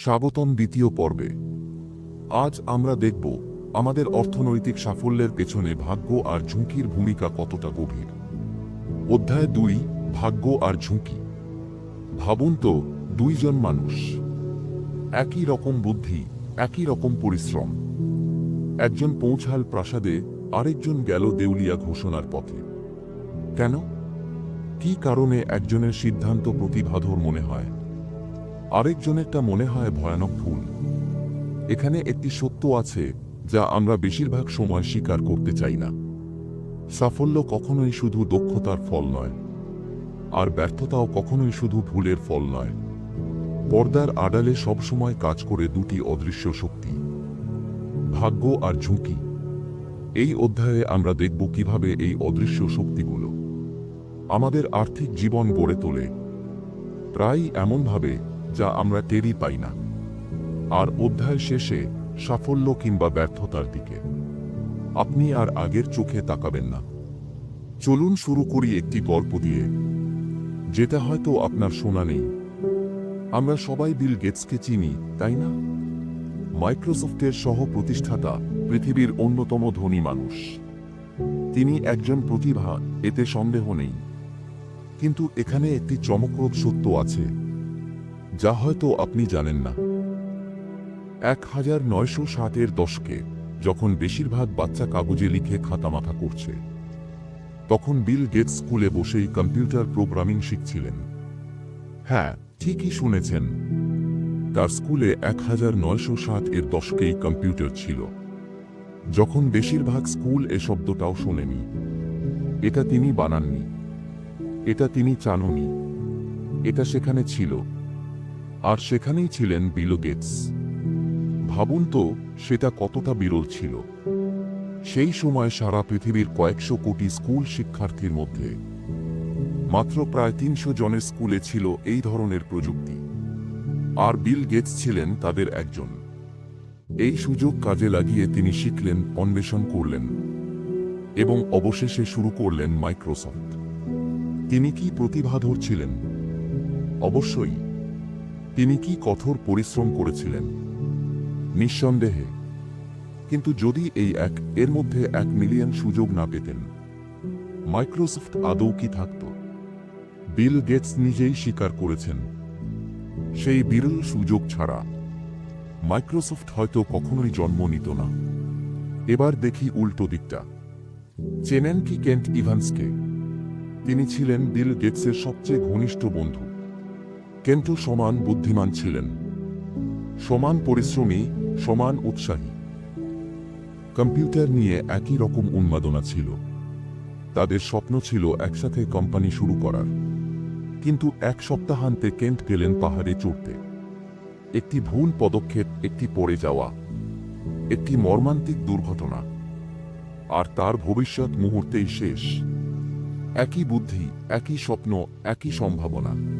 স্বাগতম দ্বিতীয় পর্বে। আজ আমরা দেখব আমাদের অর্থনৈতিক সাফল্যের পেছনে ভাগ্য আর ঝুঁকির ভূমিকা কতটা গভীর। অধ্যায় দুই, ভাগ্য আর ঝুঁকি। ভাবুন তো, দুইজন মানুষ। একই রকম বুদ্ধি, একই রকম পরিশ্রম। একজন পৌঁছাল প্রাসাদে, আরেকজন গেল দেউলিয়া ঘোষণার পথে। কেন? কি কারণে একজনের সিদ্ধান্ত প্রতিভাধর মনে হয়? আরেকজনেরটা মনে হয় ভয়ানক ভুল। এখানে একটি সত্য আছে যা আমরা বেশিরভাগ সময় স্বীকার করতে চাই না। সাফল্য কখনোই শুধু দক্ষতার ফল নয়, আর ব্যর্থতাও কখনোই শুধু ভুলের ফল নয়। পর্দার আড়ালে সবসময় কাজ করে দুটি অদৃশ্য শক্তি, ভাগ্য আর ঝুঁকি। এই অধ্যায়ে আমরা দেখব কীভাবে এই অদৃশ্য শক্তিগুলো আমাদের আর্থিক জীবন গড়ে তোলে। প্রায় এমনভাবে যা আমরা টেরই পাই না। আর অধ্যায় শেষে সাফল্য কিংবা ব্যর্থতার দিকে। আপনি আর আগের চোখে তাকাবেন না। চলুন শুরু করি একটি গল্প দিয়ে। যেটা হয়তো আপনার শোনা নেই। আমরা সবাই বিল গেটসকে চিনি, তাই না? মাইক্রোসফটের সহ প্রতিষ্ঠাতা পৃথিবীর অন্যতম ধনী মানুষ। তিনি একজন প্রতিভা, এতে সন্দেহ নেই। কিন্তু এখানে একটি চমকপ্রদ সত্য আছে। যা হয়তো আপনি জানেন না। এক হাজার নয়শো ষাটের দশকে যখন বেশিরভাগ বাচ্চা কাগজে লিখে খাতামাথা করছে, তখন বিল গেটস স্কুলে বসেই কম্পিউটার প্রোগ্রামিং শিখছিলেন। হ্যাঁ ঠিকই শুনেছেন, তার স্কুলে এক হাজার নয়শো ষাট এর দশকেই কম্পিউটার ছিল। যখন বেশিরভাগ স্কুল এ শব্দটাও শোনেনি, এটা তিনি বানাননি, এটা তিনি চাননি, এটা সেখানে ছিল। আর সেখানেই ছিলেন বিল গেটস। ভাবুন তো, সেটা কতটা বিরল ছিল। সেই সময় সারা পৃথিবীর কয়েকশো কোটি স্কুল শিক্ষার্থীর মধ্যে মাত্র প্রায় তিনশো জনের স্কুলে ছিল এই ধরনের প্রযুক্তি। আর বিল গেটস ছিলেন তাদের একজন। এই সুযোগ কাজে লাগিয়ে তিনি শিখলেন, অন্বেষণ করলেন এবং অবশেষে শুরু করলেন মাইক্রোসফট। তিনি কি প্রতিভাধর ছিলেন? অবশ্যই। তিনি কি কঠোর পরিশ্রম করেছিলেন? নিঃসন্দেহে। কিন্তু যদি এই এক, এর মধ্যে এক মিলিয়ন সুযোগ না পেতেন, মাইক্রোসফট আদৌ কি থাকত? বিল গেটস নিজেই স্বীকার করেছেন, সেই বিরল সুযোগ ছাড়া মাইক্রোসফট হয়তো কখনোই জন্ম নিত না। এবার দেখি উল্টো দিকটা। চেনেন কি কেন্ট ইভান্সকে? তিনি ছিলেন বিল গেটসের সবচেয়ে ঘনিষ্ঠ বন্ধু। কেন্টও সমান বুদ্ধিমান ছিলেন। সমান পরিশ্রমী, সমান উৎসাহী। কম্পিউটার নিয়ে একই রকম উন্মাদনা ছিল। তাদের স্বপ্ন ছিল একসাথে কোম্পানি শুরু করার। কিন্তু এক সপ্তাহান্তে কেন্ট গেলেন পাহাড়ে চড়তে। একটি ভুল পদক্ষেপ, একটি পড়ে যাওয়া, একটি মর্মান্তিক দুর্ঘটনা। আর তার ভবিষ্যৎ মুহূর্তেই শেষ। একই বুদ্ধি, একই স্বপ্ন, একই সম্ভাবনা।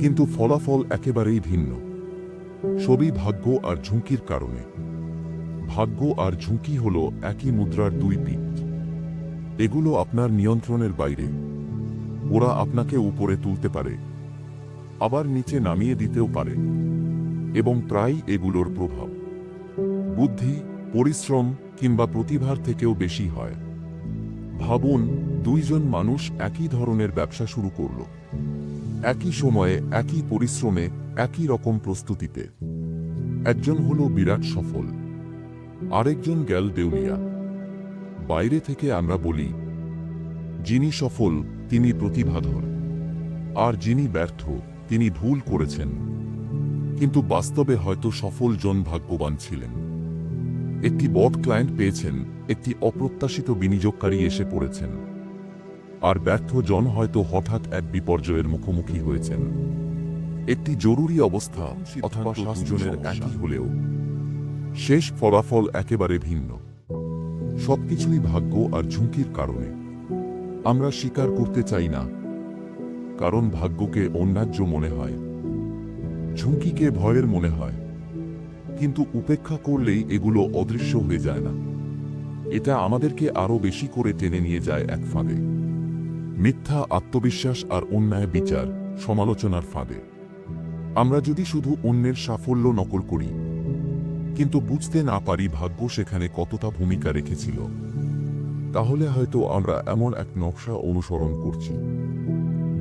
কিন্তু ফলাফল একেবারেই ভিন্ন। সবই ভাগ্য আর ঝুঁকির কারণে। ভাগ্য আর ঝুঁকি হল একই মুদ্রার দুই পিঠ। এগুলো আপনার নিয়ন্ত্রণের বাইরে। ওরা আপনাকে উপরে তুলতে পারে। আবার নিচে নামিয়ে দিতেও পারে। এবং প্রায় এগুলোর প্রভাব। বুদ্ধি, পরিশ্রম কিংবা প্রতিভার থেকেও বেশি হয়। ভাবুন, দুইজন মানুষ একই ধরনের ব্যবসা শুরু করল। একই সময়ে, একই পরিশ্রমে, একই রকম প্রস্তুতিতে। একজন হল বিরাট সফল, আরেকজন গেল দেউলিয়া। বাইরে থেকে আমরা বলি, যিনি সফল, তিনি প্রতিভাধর, আর যিনি ব্যর্থ, তিনি ভুল করেছেন। কিন্তু বাস্তবে হয়তো সফল জন ভাগ্যবান ছিলেন। একটি বট ক্লায়েন্ট পেয়েছেন, একটি অপ্রত্যাশিত বিনিয়োগকারী এসে পড়েছেন। আর ব্যর্থ জন হয়তো হঠাৎ এক বিপর্যয়ের মুখোমুখি হয়েছেন। একটি জরুরি অবস্থা অথবা শাসজনের একই হলেও। শেষ ফলাফল একেবারে ভিন্ন। সবকিছুই ভাগ্য আর ঝুঁকির কারণে। আমরা স্বীকার করতে চাই না। কারণ ভাগ্যকে অন্যায্য মনে হয়। ঝুঁকিকে ভয়ের মনে হয়। কিন্তু উপেক্ষা করলেই এগুলো অদৃশ্য হয়ে যায় না। এটা আমাদেরকে আরও বেশি করে টেনে নিয়ে যায় এক ফাঁদে। মিথ্যা, আত্মবিশ্বাস আর অন্যায় বিচার সমালোচনার ফাঁদে। আমরা যদি শুধু অন্যের সাফল্য নকল করি, কিন্তু বুঝতে না পারি ভাগ্য সেখানে কতটা ভূমিকা রেখেছিল, তাহলে হয়তো আমরা এমন এক নকশা অনুসরণ করছি,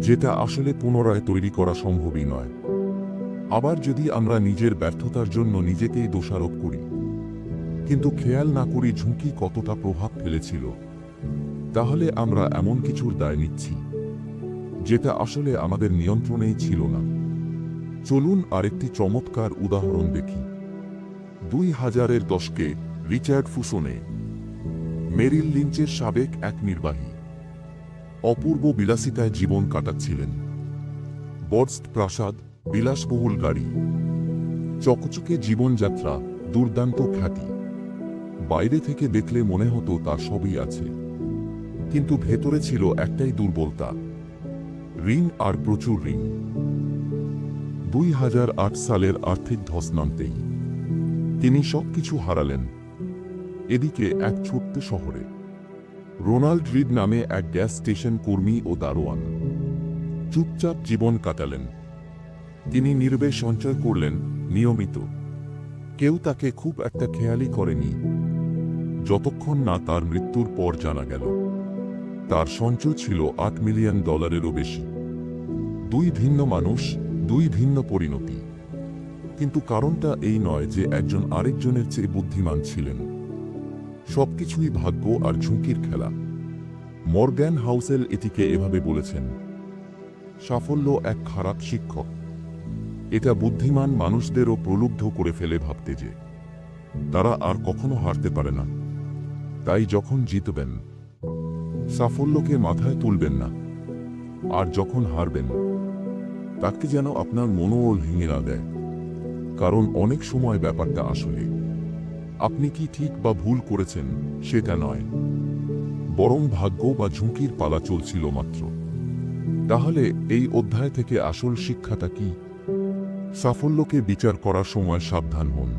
যেটা আসলে পুনরায় তৈরি করা সম্ভবই নয়। আবার যদি আমরা নিজের ব্যর্থতার জন্য নিজেকেই দোষারোপ করি, কিন্তু খেয়াল না করি ঝুঁকি কতটা প্রভাব ফেলেছিল তাহলে আমরা এমন কিছুর দায় নিচ্ছি, যেটা আসলে আমাদের নিয়ন্ত্রণেই ছিল না। চলুন আরেকটি চমৎকার উদাহরণ দেখি। দুই হাজারের দশকে রিচার্ড ফুসনে মেরিল লিঞ্চের সাবেক এক নির্বাহী অপূর্ব বিলাসিতায় জীবন কাটাচ্ছিলেন। বর্স্ট প্রাসাদ, বিলাসবহুল গাড়ি, চকচকে জীবনযাত্রা, দুর্দান্ত খ্যাতি। বাইরে থেকে দেখলে মনে হতো তার সবই আছে। কিন্তু ভেতরে ছিল একটাই দুর্বলতা। ঋণ আর প্রচুর ঋণ। দুই হাজার আট সালের আর্থিক ধস নামতেই তিনি সবকিছু হারালেন এদিকে এক ছোট্ট শহরে। রোনাল্ড রিড নামে এক গ্যাস স্টেশন কর্মী ও দারোয়ান চুপচাপ জীবন কাটালেন। তিনি নির্বে সঞ্চয় করলেন নিয়মিত। কেউ তাকে খুব একটা খেয়ালি করেনি। যতক্ষণ না তার মৃত্যুর পর জানা গেল। তার সঞ্চয় ছিল আট মিলিয়ন ডলারেরও বেশি। দুই ভিন্ন মানুষ, দুই ভিন্ন পরিণতি। কিন্তু কারণটা এই নয় যে একজন আরেকজনের চেয়ে বুদ্ধিমান ছিলেন। সবকিছুই ভাগ্য আর ঝুঁকির খেলা। মর্গ্যান হাউসেল এটিকে এভাবে বলেছেন, সাফল্য এক খারাপ শিক্ষক। এটা বুদ্ধিমান মানুষদেরও প্রলুব্ধ করে ফেলে ভাবতে যে, তারা আর কখনো হারতে পারে না। তাই যখন জিতবেন সাফল্যকে মাথায় তুলবেন না, আর যখন হারবেন, তাকে যেন আপনার মনোবল ভেঙে না দেয়। কারণ অনেক সময় ব্যাপারটা আসলে, আপনি কি ঠিক বা ভুল করেছেন সেটা নয়। বরং ভাগ্য বা ঝুঁকির পালা চলছিল মাত্র। তাহলে এই অধ্যায় থেকে আসল শিক্ষাটা কি? সাফল্যকে বিচার করার সময় সাবধান হন,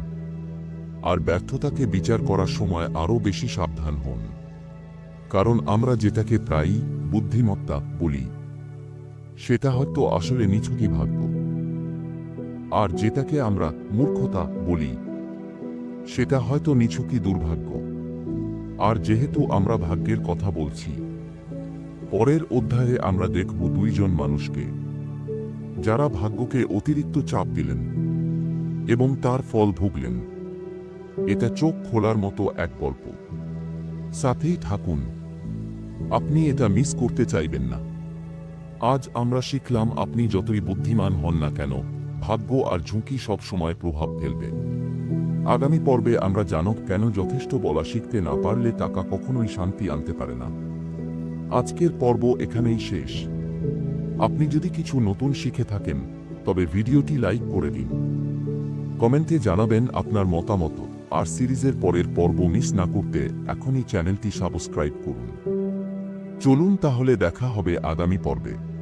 আর ব্যর্থতাকে বিচার করার সময় আরও বেশি সাবধান হন। কারণ আমরা যেটাকে প্রায়ই বুদ্ধিমত্তা বলি, সেটা হয়তো আসলে নিছকই ভাগ্য। আর যেটাকে আমরা মূর্খতা বলি, সেটা হয়তো নিছকই দুর্ভাগ্য। আর যেহেতু আমরা ভাগ্যের কথা বলছি, পরের অধ্যায়ে আমরা দেখব দুইজন মানুষকে, যারা ভাগ্যকে অতিরিক্ত চাপ দিলেন এবং তার ফল ভুগলেন। এটা চোখ খোলার মতো এক গল্প। সাথেই থাকুন। আপনি এটা মিস করতে চাইবেন না। আজ আমরা শিখলাম আপনি যতই বুদ্ধিমান হন না কেন, ভাগ্য আর ঝুঁকি সব সময় প্রভাব ফেলবে। আগামী পর্বে আমরা জানব কেন যথেষ্ট বলা শিখতে না পারলে টাকা কখনোই শান্তি আনতে পারে না। আজকের পর্ব এখানেই শেষ। আপনি যদি কিছু নতুন শিখে থাকেন, তবে ভিডিওটি লাইক করে দিন। কমেন্টে জানাবেন আপনার মতামত। আর সিরিজের পরের পর্ব মিস না করতে এখনই চ্যানেলটি সাবস্ক্রাইব করুন। চলুন তাহলে দেখা হবে আগামী পর্বে।